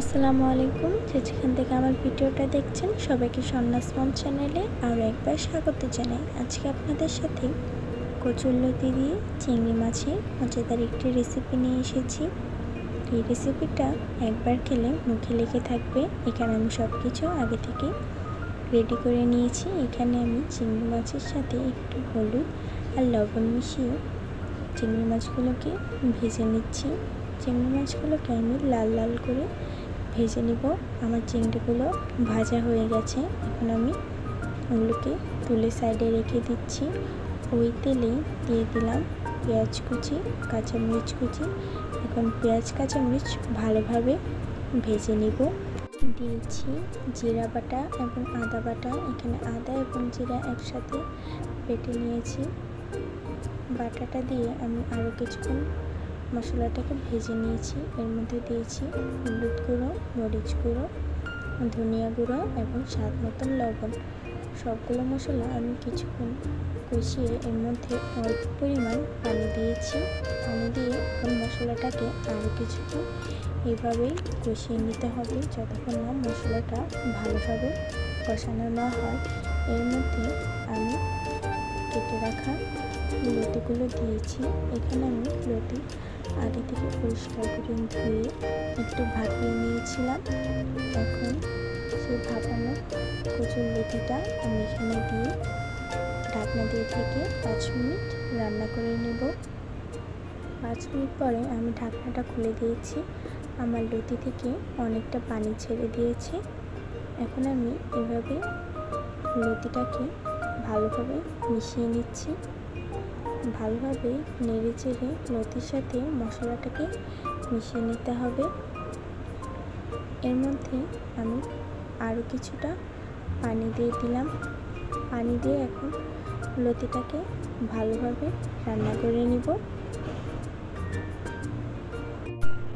আসসালামু আলাইকুম। যে যেখান থেকে আমার ভিডিওটা দেখছেন, সবাইকে সন্ন্যাসমন চ্যানেলে আরও একবার স্বাগত জানাই। আজকে আপনাদের সাথে কচুরলতি দিয়ে চিংড়ি মাছের মজাদার একটি রেসিপি নিয়ে এসেছি। এই রেসিপিটা একবার খেলে মুখে লেগে থাকবে। এখানে আমি সব কিছু আগে থেকে রেডি করে নিয়েছি। এখানে আমি চিংড়ি মাছের সাথে একটু হলুদ আর লবণ মিশিয়ে চিংড়ি মাছগুলোকে ভেজে নিচ্ছি। চিংড়ি মাছগুলোকে আমি লাল লাল করে ভেজে নেব। আমার চিংড়িগুলো ভাজা হয়ে গেছে। এখন আমি ওগুলোকে তুলে সাইডে রেখে দিচ্ছি। ওই তেলেই দিয়ে দিলাম পেঁয়াজ কুচি, কাঁচামরিচ কুচি। এখন পেঁয়াজ, কাঁচামরিচ ভালোভাবে ভেজে নিব। দিয়েছি জিরা বাটা এবং আদা বাটা। এখানে আদা এবং জিরা একসাথে বেটে নিয়েছি। বাটাটা দিয়ে আমি আরও কিছুক্ষণ মশলাটাকে ভেজে নিয়েছি। এর মধ্যে দিয়েছি হলুদ গুঁড়ো, মরিচ গুঁড়ো, ধনিয়া গুঁড়ো এবং স্বাদ মতন লবণ। সবগুলো মশলা আমি কিছুক্ষণ কষিয়ে এর মধ্যে অল্প পরিমাণ পানি দিয়েছি। পানি দিয়ে এখন মশলাটাকে আরও কিছুক্ষণ এভাবেই কষিয়ে নিতে হবে যতক্ষণ না মশলাটা ভালোভাবে কষানো না হয়। এর মধ্যে আমি কেটে রাখা লতিগুলো দিয়েছি। এখানে আমি লতি আগে থেকে পরিষ্কার করে ধুয়ে একটু ভাপিয়ে নিয়েছিলাম। এখন সেই ভাপানো কচুর লতিটা আমি এখানে দিয়ে ঢাকনা দিয়ে থেকে পাঁচ মিনিট রান্না করে নেব। পাঁচ মিনিট পরে আমি ঢাকনাটা খুলে দিয়েছি। আমার লতি থেকে অনেকটা পানি ছেড়ে দিয়েছে। এখন আমি এভাবে লতিটাকে ভালোভাবে মিশিয়ে নিচ্ছি। ভালোভাবে নেড়ে চেড়ে লতির সাথে মশলাটাকে মিশিয়ে নিতে হবে। এর মধ্যে আমি আরও কিছুটা পানি দিয়ে দিলাম। পানি দিয়ে এখন লতিটাকে ভালোভাবে রান্না করে নিব।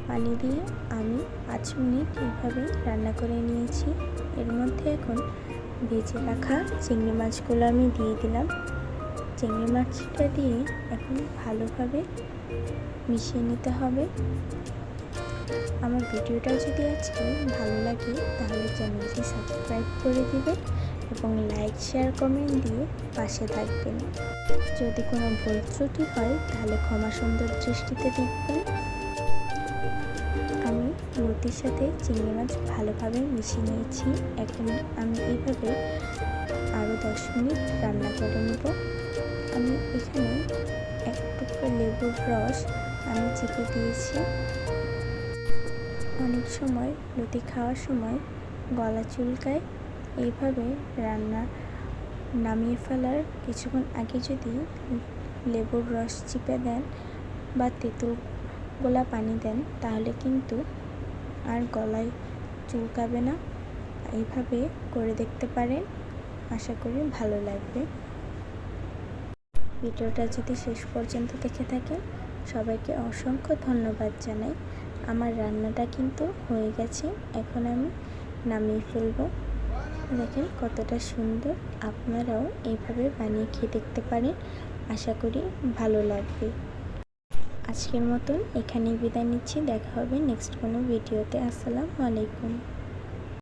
পানি দিয়ে আমি পাঁচ মিনিট এইভাবে রান্না করে নিয়েছি। এর মধ্যে এখন ভেজে রাখা চিংড়ি মাছগুলো আমি দিয়ে দিলাম। চিংড়ি মাছটা দিয়ে এখন ভালোভাবে মিশিয়ে নিতে হবে। আমার ভিডিওটা যদি আজকে ভালো লাগে, তাহলে চ্যানেলটি সাবস্ক্রাইব করে দিবেন এবং লাইক, শেয়ার, কমেন্ট দিয়ে পাশে থাকবেন। যদি কোনো ভুল ত্রুটি হয়, তাহলে ক্ষমা সুন্দর দৃষ্টিতে দেখবেন। আমি রুটির সাথে চিংড়ি মাছ ভালোভাবে মিশিয়ে নিয়েছি। এখন আমি এইভাবে আরও দশ মিনিট রান্না করে নেব। আমি এখানে এক টুকরো লেবুর রস আমি চেপে দিয়েছি। অনেক সময় লুতি খাওয়ার সময় গলা চুলকায়। এইভাবে রান্না নামিয়ে ফেলার কিছুক্ষণ আগে যদি লেবুর রস চিপে দেন বা তেঁতুল গোলা পানি দেন, তাহলে কিন্তু আর গলায় চুলকাবে না। এইভাবে করে দেখতে পারেন। আশা করি ভালো লাগবে। ভিডিওটা যদি শেষ পর্যন্ত দেখে থাকেন, সবাইকে অসংখ্য ধন্যবাদ জানাই। আমার রান্নাটা কিন্তু হয়ে গেছে, এখন আমি নামিয়ে ফেলব। দেখেন কতটা সুন্দর আপনারাও এইভাবে বানিয়ে খেয়ে দেখতে পারেন। আশা করি ভালো লাগবে। আজকের মতন এখানেই বিদায় নিচ্ছি, দেখা হবে নেক্সট কোনো ভিডিওতে। আসসালামু আলাইকুম।